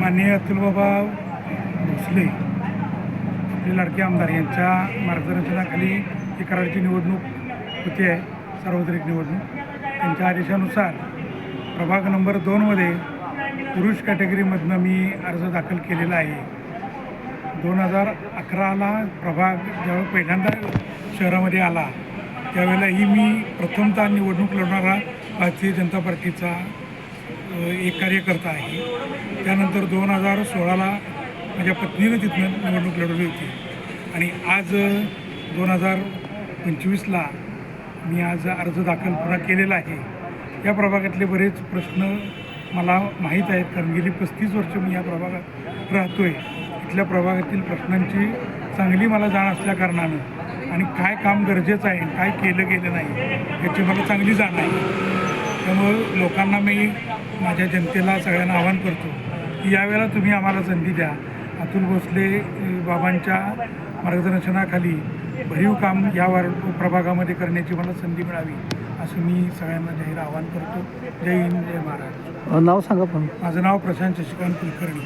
माननीय अतुलबाबा भोसले आपले लाडके आमदार यांच्या मार्गदर्शनाखाली ही कराडची निवडणूक होती आहे सार्वत्रिक निवडणूक. त्यांच्या आदेशानुसार प्रभाग नंबर दोनमध्ये पुरुष कॅटेगरीमधनं मी अर्ज दाखल केलेला आहे. दोन हजार अकराला प्रभाग ज्यावेळी पहिल्यांदा शहरामध्ये आला त्यावेळेलाही मी प्रथमतः निवडणूक लढणारा भारतीय जनता पार्टीचा एक कार्यकर्ता आहे. त्यानंतर दोन हजार सोळाला माझ्या पत्नीनं तिथनं निवडणूक लढवली होती. आणि आज दोन हजार पंचवीसला मी आज अर्ज दाखल पुन्हा केलेला आहे. या प्रभागातले बरेच प्रश्न मला माहीत आहेत कारण गेली पस्तीस वर्ष मी या प्रभागात राहतो आहे इथल्या प्रभागातील प्रश्नांची चांगली मला जाण असल्याकारणानं आणि काय काम गरजेचं आहे काय केलं गेलं नाही याची मला चांगली जाण आहे. त्यामुळं लोकांना मी माझ्या जनतेला सगळ्यांना आवाहन करतो की यावेळेला तुम्ही आम्हाला संधी द्या. अतुल भोसले बाबांच्या मार्गदर्शनाखाली भरीव काम या वार प्रभागामध्ये करण्याची मला संधी मिळावी असं मी सगळ्यांना जाहीर आवाहन करतो. जय हिंद जय महाराज नाव सांगा पण. माझं नाव प्रशांत शशिकांत कुलकर्णी.